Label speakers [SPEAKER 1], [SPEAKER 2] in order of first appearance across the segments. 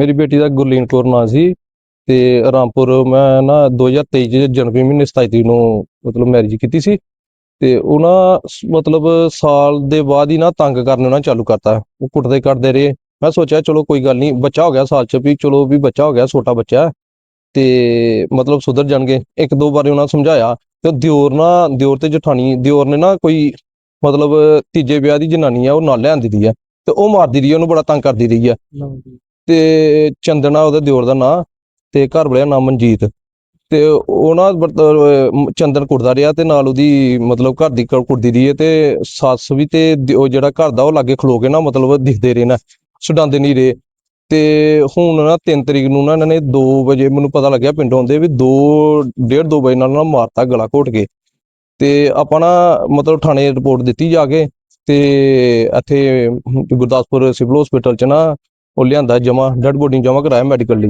[SPEAKER 1] ਮੇਰੀ ਬੇਟੀ ਦਾ ਗੁਰਲੀਨ ਕੌਰ ਨਾਂ ਸੀ ਤੇ ਰਾਮਪੁਰ ਮੈਂ ਨਾ 2023 ਚ ਜਨਵਰੀ ਮਹੀਨੇ 27 ਤਰੀਕ ਨੂੰ ਮਤਲਬ ਮੈਰਿਜ ਕੀਤੀ ਸੀ ਤੇ ਉਹਨਾਂ ਮਤਲਬ ਸਾਲ ਦੇ ਬਾਅਦ ਹੀ ਨਾ ਤੰਗ ਕਰਨ ਉਹਨਾਂ ਚਾਲੂ ਕਰਤਾ। ਉਹ ਕੁੱਟਦੇ ਕੱਟਦੇ ਰਹੇ। ਮੈਂ ਸੋਚਿਆ ਚਲੋ ਕੋਈ ਗੱਲ ਨਹੀਂ ਬੱਚਾ ਹੋ ਗਿਆ ਸਾਲ ਚ ਵੀ ਚਲੋ ਵੀ ਬੱਚਾ ਹੋ ਗਿਆ ਛੋਟਾ ਬੱਚਾ। ਤੇ ਮਤਲਬ ਸੁਧਰ ਜਾਣਗੇ। ਇੱਕ ਦੋ ਵਾਰੀ ਉਹਨਾਂ ਸਮਝਾਇਆ ਤੇ ਦਿਓਰ ਨਾ ਦਿਓਰ ਤੇ ਜਠਾਣੀ ਦਿਓਰ ਨੇ ਨਾ ਕੋਈ ਮਤਲਬ ਤੀਜੇ ਵਿਆਹ ਦੀ ਜਨਾਨੀ ਆ ਉਹ ਨਾਲ ਲਿਆਂਦੀ ਦੀ ਆ। ਤੇ ਉਹ ਮਾਰਦੀ ਰਹੀ ਆ, ਉਹਨੂੰ ਬੜਾ ਤੰਗ ਕਰਦੀ ਰਹੀ ਆ। ਤੇ ਚੰਦਨਾ ਉਹਦੇ ਦਿਓਰ ਦਾ ਨਾਂ ਤੇ ਘਰ ਵਾਲਿਆ ਨਾਮ ਮਨਜੀਤ। ਤੇ ਉਹ ਨਾ ਬਰਤ- ਚੰਦਨ ਕੁੱਟਦਾ ਰਿਹਾ ਤੇ ਨਾਲ ਉਹਦੀ ਮਤਲਬ ਘਰ ਦੀ ਕ- ਕੁੱਟਦੀ ਰਹੀ ਹੈ ਤੇ ਸੱਸ ਵੀ ਤੇ ਦ- ਉਹ ਜਿਹੜਾ ਘਰ ਦਾ ਉਹ ਲਾਗੇ ਖਲੋ ਕੇ ਨਾ ਮਤਲਬ ਦਿਖਦੇ ਰਹੇ ਨਾ, ਛਡਾਉਂਦੇ ਨਹੀਂ ਰਹੇ। ਤੇ ਹੁਣ ਨਾ 3 ਤਰੀਕ ਨੂੰ ਨਾ ਇਹਨਾਂ ਨੇ 2 ਵਜੇ ਮੈਨੂੰ ਪਤਾ ਲੱਗਿਆ ਪਿੰਡੋਂ ਆਉਂਦੇ ਵੀ 2 ਡੇਢ 2 ਵਜੇ ਨਾਲ ਨਾ ਮਾਰਤਾ ਗਲਾ ਘੋਟ ਕੇ। ਤੇ ਆਪਾਂ ਨਾ ਮਤਲਬ ਥਾਣੇ ਰਿਪੋਰਟ ਦਿੱਤੀ ਜਾ ਕੇ ਤੇ ਇੱਥੇ ਗੁਰਦਾਸਪੁਰ ਸਿਵਲ ਹਸਪੀਟਲ ਚ ਨਾ ਉਹ ਲਿਆਂਦਾ ਜਮਾ ਡੈਡ ਬੋਡੀ ਜਮਾ ਕਰਾਇਆ ਮੈਡੀਕਲ ਲਈ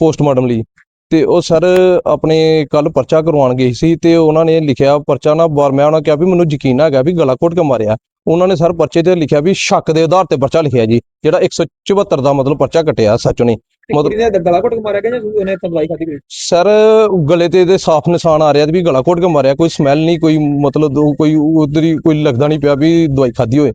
[SPEAKER 1] ਪੋਸਟਮਾਰਟਮ ਲਈ। ਤੇ ਉਹ ਸਰ ਆਪਣੇ ਕੱਲ ਪਰਚਾ ਕਰਵਾਉਣ ਗਏ ਸੀ ਤੇ ਉਹਨਾਂ ਨੇ ਲਿਖਿਆ ਪਰਚਾ ਨਾ ਬਾਰ ਮੈਂ ਉਹਨਾਂ ਕਿਹਾ ਵੀ ਮੈਨੂੰ ਯਕੀਨ ਹੈਗਾ ਵੀ ਗਲਾ ਘੋਟ ਕੇ ਮਾਰਿਆ। ਉਹਨਾਂ ਨੇ ਸਰ ਪਰਚੇ ਤੇ ਲਿਖਿਆ ਵੀ ਸ਼ੱਕ ਦੇ ਆਧਾਰ ਤੇ ਪਰਚਾ ਲਿਖਿਆ ਜੀ ਜਿਹੜਾ 174 ਦਾ ਮਤਲਬ ਪਰਚਾ ਕੱਟਿਆ ਸੱਚ ਨੇ ਮਤਲਬ-
[SPEAKER 2] ਗਲਾ ਘੁੱਟ ਕੇ ਮਾਰਿਆ ਗਿਆ ਜਾਂ ਉਹਨੇ ਤੰਗਲਾਈ ਖਾਦੀ ਕੋਈ
[SPEAKER 1] ਸਰ ਗਲੇ ਤੇ ਇਹਦੇ ਸਾਫ਼ ਨਿਸ਼ਾਨ ਆ ਰਿਹਾ ਵੀ ਗਲਾ ਘੋਟ ਕੇ ਮਾਰਿਆ ਕੋਈ ਸਮੈਲ ਨਹੀਂ ਕੋਈ ਮਤਲਬ ਕੋਈ ਉਧਰ ਕੋਈ ਲੱਗਦਾ ਨਹੀਂ ਪਿਆ ਵੀ ਦਵਾਈ ਖਾਦੀ ਹੋਏ।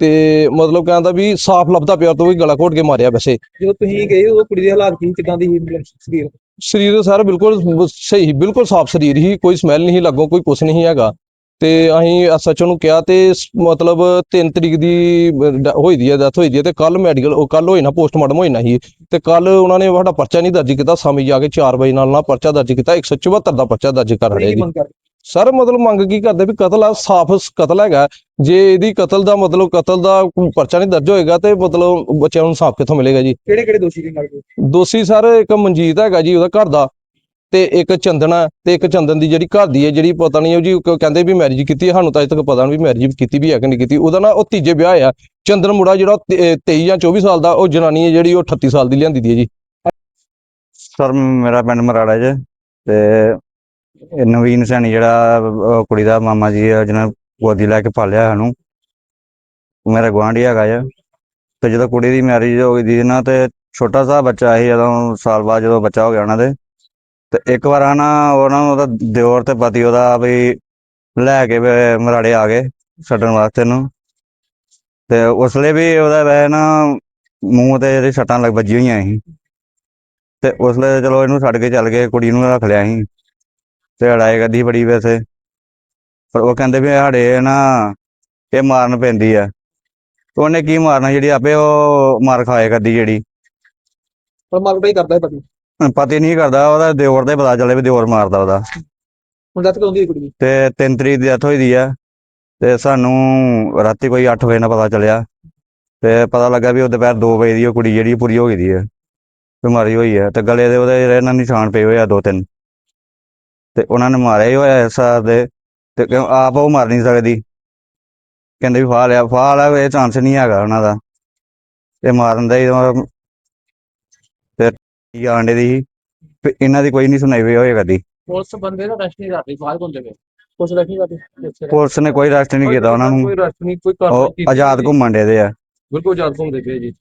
[SPEAKER 1] ਤੇ ਮਤਲਬ ਕਹਿੰਦਾ ਵੀ ਸਾਫ਼ ਲੱਭਦਾ ਪਿਆ ਤੋਂ ਵੀ ਗਲਾ ਘੋਟ ਕੇ ਮਾਰਿਆ ਵੈਸੇ।
[SPEAKER 2] ਜਦੋਂ ਤੁਸੀਂ ਗਏ ਉਦੋਂ ਕੁੜੀ ਦੇ ਹਾਲਾਤ ਕੀ ਕਿਦਾਂ ਦੀ ਸੀ? ਮਤਲਬ ਸਰੀਰ?
[SPEAKER 1] ਸਰੀਰ ਸਰ ਬਿਲਕੁਲ ਸਹੀ ਬਿਲਕੁਲ ਸਾਫ਼ ਸਰੀਰ ਹੀ ਕੋਈ ਸਮੈਲ ਨਹੀਂ ਲੱਗੋ ਕੋਈ ਕੁਛ ਨਹੀਂ ਹੈਗਾ। ਤੇ ਅਸੀਂ ਐਸਐਚਓ ਨੂੰ ਕਿਹਾ ਤੇ ਮਤਲਬ 3 ਤਰੀਕ ਦੀ ਹੋਈ ਦੀ ਹੈ ਡੈਥ ਹੋਈ ਦੀ ਹੈ ਤੇ ਕੱਲ ਮੈਡੀਕਲ ਉਹ ਕੱਲ ਹੋਈ ਨਾ ਪੋਸਟਮਾਰਟਮ ਹੋਈ ਨਾ ਸੀ। ਤੇ ਕੱਲ ਉਹਨਾਂ ਨੇ ਸਾਡਾ ਪਰਚਾ ਨਹੀਂ ਦਰਜ ਕੀਤਾ ਸ਼ਾਮੀ ਜਾ ਕੇ 4 ਵਜੇ ਨਾਲ ਨਾ ਪਰਚਾ ਦਰਜ ਕੀਤਾ 174 ਦਾ ਪਰਚਾ ਦਰਜ ਕਰ ਰਿਹਾ ਜੀ। ਸਰ ਮਤਲਬ ਮੰਗ ਕੀ ਕਰਦੇ ਵੀ ਕਤਲ ਆ ਸਾਫ਼ ਕਤਲ ਹੈਗਾ। ਜੇ ਇਹਦੀ ਕਤਲ ਦਾ ਮਤਲਬ ਕਤਲ ਦਾ ਕੋਈ ਪਰਚਾ ਨਹੀਂ ਦਰਜ ਹੋਏਗਾ ਤੇ ਮਤਲਬ ਬੱਚਿਆਂ ਨੂੰ ਇਨਸਾਫ ਕਿੱਥੋਂ ਮਿਲੇਗਾ ਜੀ?
[SPEAKER 2] ਕਿਹੜੇ ਕਿਹੜੇ ਦੋਸ਼ੀ ਨੇ ਲੱਗਦੇ
[SPEAKER 1] ਦੋਸ਼ੀ ਸਰ ਇੱਕ ਮਨਜੀਤ ਹੈਗਾ ਜੀ ਉਹਦਾ ਘਰ ਦਾ ਤੇ ਇੱਕ ਚੰਦਨ ਹੈ ਤੇ ਇੱਕ ਚੰਦਨ ਦੀ ਜਿਹੜੀ ਘਰ ਦੀ ਹੈ ਜਿਹੜੀ ਪਤਾ ਨਹੀਂ ਉਹ ਜੀ ਕ- ਕਹਿੰਦੇ ਵੀ ਮੈਰਿਜ ਕੀਤੀ ਹੈ ਸਾਨੂੰ ਤਾਂ ਅਜੇ ਤੱਕ ਪਤਾ ਨਹੀਂ ਵੀ ਮੈਰਿਜ ਕੀਤੀ ਵੀ ਹੈ ਕਿ ਨਹੀਂ ਕੀਤੀ। ਉਹਦਾ ਨਾ ਉਹ ਤੀਜੇ ਵਿਆਹ ਆ। ਚੰਦਨ ਮੁੰਡਾ ਜਿਹੜਾ ਉਹ ਤੇ- 23 ਜਾਂ 24 ਸਾਲ ਦਾ ਉਹ ਜਨਾਨੀ ਹੈ ਜਿਹੜੀ ਉਹ 38 ਸਾਲ ਦੀ ਲਿਆਂਦੀ ਦੀ ਹੈ ਜੀ।
[SPEAKER 3] ਸਰ ਮੇਰਾ ਪਿੰਡ ਮਰਾੜਾ ਜੇ ਤੇ ਇਹ ਨਵੀਨ ਸੈਣੀ ਜਿਹੜਾ ਉਹ ਕੁੜੀ ਦਾ ਮਾਮਾ ਜੀ ਆ, ਜਿਹਨੇ ਗੋਦੀ ਲੈ ਕੇ ਪਾਲਿਆ ਸਾਨੂੰ। ਉਹ ਮੇਰਾ ਗੁਆਂਢੀ ਹੈਗਾ ਆ। ਤੇ ਜਦੋਂ ਕੁੜੀ ਦੀ ਮੈਰਿਜ ਹੋ ਗਈ ਦੀ ਨਾ, ਤੇ ਛੋਟਾ ਸਾ ਬੱਚਾ ਸੀ, ਜਦੋਂ ਸਾਲ ਬਾਅਦ ਜਦੋਂ ਬੱਚਾ ਹੋ ਗਿਆ ਉਹਨਾਂ ਦੇ। ਤੇ ਇੱਕ ਵਾਰ ਆ ਨਾ ਉਹਨਾਂ ਨੂੰ ਉਹਦਾ ਦਿਓਰ ਤੇ ਪਤੀ ਉਹਦਾ ਵੀ ਲੈ ਕੇ ਵੀ ਮਰਾੜੇ ਆ ਗਏ ਛੱਡਣ ਵਾਸਤੇ ਨੂੰ। ਤੇ ਉਸਲੇ ਵੀ ਉਹਦਾ ਵੈ ਨਾ ਮੂੰਹ ਤੇ ਜਿਹੜੀ ਸੱਟਾਂ ਲੱਗ ਵੱਜੀਆਂ ਹੋਈਆਂ ਸੀ। ਤੇ ਉਸਲੇ ਚਲੋ ਇਹਨੂੰ ਛੱਡ ਕੇ ਚੱਲ ਗਏ, ਕੁੜੀ ਨੂੰ ਰੱਖ ਲਿਆ ਸੀ। ਤੇ ਲੜਾਈ ਕਰਦੀ ਬੜੀ ਵੈਸੇ। ਪਰ ਉਹ ਕਹਿੰਦੇ ਵੀ ਸਾਡੇ ਨਾ ਇਹ ਮਾਰਨ ਪੈਂਦੀ ਆ। ਉਹਨੇ ਕੀ ਮਾਰਨਾ ਜਿਹੜੀ ਆਪੇ ਉਹ ਮਾਰ ਖਾਏ ਕਰਦੀ ਜਿਹੜੀ।
[SPEAKER 2] ਪਰ ਮਾਲਕ ਹੀ ਕਰਦਾ ਹੈ ਪਤੀ।
[SPEAKER 3] ਪਤੀ ਨਹੀਂ ਕਰਦਾ ਉਹਦਾ ਦਿਓਰ ਦਾ ਹੀ ਪਤਾ ਚੱਲੇ ਵੀ ਦਿਓਰ ਮਾਰਦਾ ਉਹਦਾ।
[SPEAKER 2] ਹੁਣ ਡੈਥ ਕਦੋਂ ਦੀ ਹੋਈ ਕੁੜੀ ਦੀ?
[SPEAKER 3] ਤੇ 3 ਤਰੀਕ ਦੀ ਡੈਥ ਹੋਈ ਦੀ ਆ। ਤੇ ਸਾਨੂੰ ਰਾਤੀ ਕੋਈ 8 ਵਜੇ ਨਾਲ ਪਤਾ ਚੱਲਿਆ। ਤੇ ਪਤਾ ਲੱਗਾ ਵੀ ਉਹ ਦੁਪਹਿਰ 2 ਵਜੇ ਦੀ ਉਹ ਕੁੜੀ ਜਿਹੜੀ ਪੂਰੀ ਹੋ ਗਈ ਦੀ ਆ। ਬਿਮਾਰੀ ਹੋਈ ਆ। ਤੇ ਗਲੇ ਦੇ ਉਹਦੇ ਜਿਹੜੇ ਨਾ ਨਿਸ਼ਾਨ ਪਏ ਹੋਏ ਆ ਦੋ ਤਿੰਨ। ਤੇ ਉਹਨਾਂ ਨੇ ਮਾਰਿਆ ਹੀ ਹੋਇਆ ਇਸ ਦੇ ਤੇ ਕਿਉਂ ਆਪ ਉਹ ਮਰ ਨਹੀਂ ਸਕਦੀ। ਕਹਿੰਦੇ ਵੀ ਫਾਹ ਲਿਆ ਫਾਹ ਲਿਆ ਇਹ ਚਾਂਸ ਨਹੀਂ ਹੈਗਾ ਉਹਨਾਂ ਦਾ। ਇਹ ਮਾਰਨ ਦਾ ਹੀ ਤੇ ਆਂਡੇ ਦੀ। ਤੇ ਇਹਨਾਂ ਦੀ ਕੋਈ ਨਹੀਂ ਸੁਣਾਈ ਹੋਈ ਹੋਏ ਕਦੀ
[SPEAKER 2] ਪੁਲਿਸ ਬੰਦੇ ਦਾ ਰੈਸਟ ਨਹੀਂ ਕਰਦੀ ਬਾਹਰ ਘੁੰਮਦੇ ਪਏ। ਪੁਲਿਸ ਰੈਸਟ ਨਹੀਂ ਕਰਦੀ
[SPEAKER 3] ਪੁਲਿਸ ਨੇ ਕੋਈ ਰੈਸਟ ਨਹੀਂ ਕੀਤਾ ਉਹਨਾਂ ਨੂੰ।
[SPEAKER 1] ਕੋਈ ਰਸਤ ਨਹੀਂ ਕੋਈ
[SPEAKER 3] ਆਜ਼ਾਦ। ਘੁੰਮਣ ਦੇ ਦੇ ਆ।
[SPEAKER 1] ਬਿਲਕੁਲ ਆਜ਼ਾਦ ਘੁੰਮਦੇ ਪਏ ਜੀ।